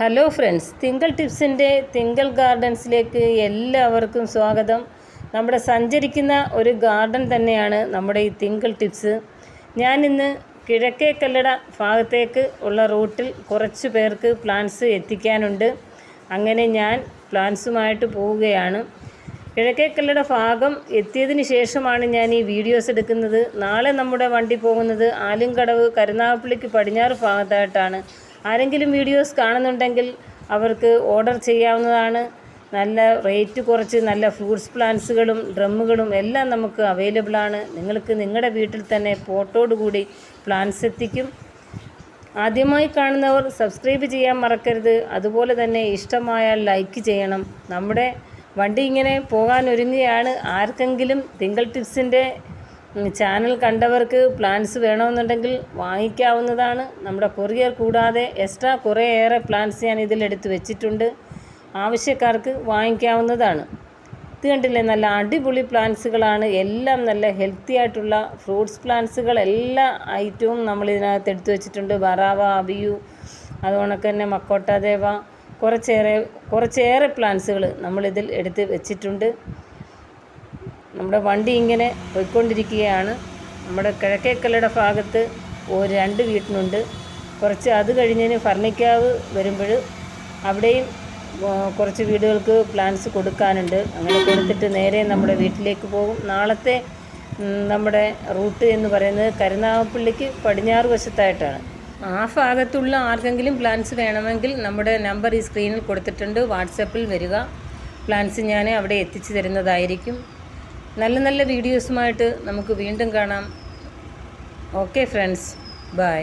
Hello friends തിങ്കൾ ടിപ്സിന്റെ തിങ്കൾ ഗാർഡൻസിലേക്ക് എല്ലാവർക്കും സ്വാഗതം. നമ്മുടെ സഞ്ചരിക്കുന്ന ഒരു ഗാർഡൻ തന്നെയാണ് നമ്മുടെ ഈ തിങ്കൾ ടിപ്സ് ഞാനിന്ന് കിഴക്കേ കല്ലട ഭാഗത്തേക്ക് ഉള്ള റൂട്ടിൽ കുറച്ച് പേർക്ക് പ്ലാന്റ്സ് എത്തിക്കാനുണ്ട്. അങ്ങനെ ഞാൻ പ്ലാന്റ്സുമായിട്ട് പോവുകയാണ്. കിഴക്കേ കല്ലട ഭാഗം എത്തിയതിന് ശേഷമാണ് ഞാൻ ഈ വീഡിയോസ് എടുക്കുന്നത്. നാളെ നമ്മുടെ വണ്ടി പോകുന്നത് ആലുംകടവ് കരുനാഗപ്പള്ളിക്ക് പടിഞ്ഞാറ് ഭാഗത്തായിട്ടാണ്. ആരെങ്കിലും വീഡിയോസ് കാണുന്നുണ്ടെങ്കിൽ അവർക്ക് ഓർഡർ ചെയ്യാവുന്നതാണ്. നല്ല റേറ്റ് കുറച്ച് നല്ല ഫ്രൂട്ട്സ് പ്ലാന്റ്സുകളും ഡ്രമ്മുകളും എല്ലാം നമുക്ക് അവൈലബിളാണ് നിങ്ങൾക്ക് നിങ്ങളുടെ വീട്ടിൽ തന്നെ പോട്ടോട് കൂടി പ്ലാന്റ്സ് എത്തിക്കും. ആദ്യമായി കാണുന്നവർ സബ്സ്ക്രൈബ് ചെയ്യാൻ മറക്കരുത്. അതുപോലെ തന്നെ ഇഷ്ടമായാൽ ലൈക്ക് ചെയ്യണം. നമ്മുടെ വണ്ടി ഇങ്ങനെ പോകാൻ ഒരുങ്ങുകയാണ്. ആർക്കെങ്കിലും തിങ്കൾ ടിപ്സിന്റെ ചാനൽ കണ്ടവർക്ക് പ്ലാൻസ് വേണമെന്നുണ്ടെങ്കിൽ വാങ്ങിക്കാവുന്നതാണ്. നമ്മുടെ കൊറിയർ കൂടാതെ എക്സ്ട്രാ കുറേയേറെ പ്ലാൻസ് ഞാൻ ഇതിലെടുത്ത് വെച്ചിട്ടുണ്ട്. ആവശ്യക്കാർക്ക് വാങ്ങിക്കാവുന്നതാണ്. ഇത് കണ്ടില്ലേ നല്ല അടിപൊളി പ്ലാന്റ്സുകളാണ് എല്ലാം നല്ല ഹെൽത്തി ആയിട്ടുള്ള ഫ്രൂട്ട്സ് പ്ലാന്റ്സുകൾ എല്ലാ ഐറ്റവും നമ്മൾ ഇതിനകത്ത് എടുത്തു വെച്ചിട്ടുണ്ട്. ബറാവ അബിയു അതുകൊണ്ടൊക്കെ തന്നെ മക്കോട്ട കുറച്ചേറെ കുറച്ചേറെ പ്ലാന്റ്സുകൾ നമ്മളിതിൽ എടുത്ത് വെച്ചിട്ടുണ്ട്. നമ്മുടെ വണ്ടി ഇങ്ങനെ പോയിക്കൊണ്ടിരിക്കുകയാണ്. നമ്മുടെ കിഴക്കേക്കലയുടെ ഭാഗത്ത് ഒരു രണ്ട് വീട്ടിനുണ്ട്. കുറച്ച് അത് കഴിഞ്ഞതിന് ഫർണിക്കാവ് വരുമ്പോൾ അവിടെയും കുറച്ച് വീടുകൾക്ക് പ്ലാൻസ് കൊടുക്കാനുണ്ട്. അങ്ങനെ കൊടുത്തിട്ട് നേരെ നമ്മുടെ വീട്ടിലേക്ക് പോകും. നാളത്തെ നമ്മുടെ റൂട്ട് എന്ന് പറയുന്നത് കരുനാഗപ്പള്ളിക്ക് പടിഞ്ഞാറ് വശത്തായിട്ടാണ്. ആ ഭാഗത്തുള്ള ആർക്കെങ്കിലും പ്ലാൻസ് വേണമെങ്കിൽ നമ്മുടെ നമ്പർ ഈ സ്ക്രീനിൽ കൊടുത്തിട്ടുണ്ട്. വാട്സപ്പിൽ വരിക. പ്ലാൻസ് ഞാൻ അവിടെ എത്തിച്ചു തരുന്നതായിരിക്കും. നല്ല നല്ല വീഡിയോസുമായിട്ട് നമുക്ക് വീണ്ടും കാണാം. Okay friends bye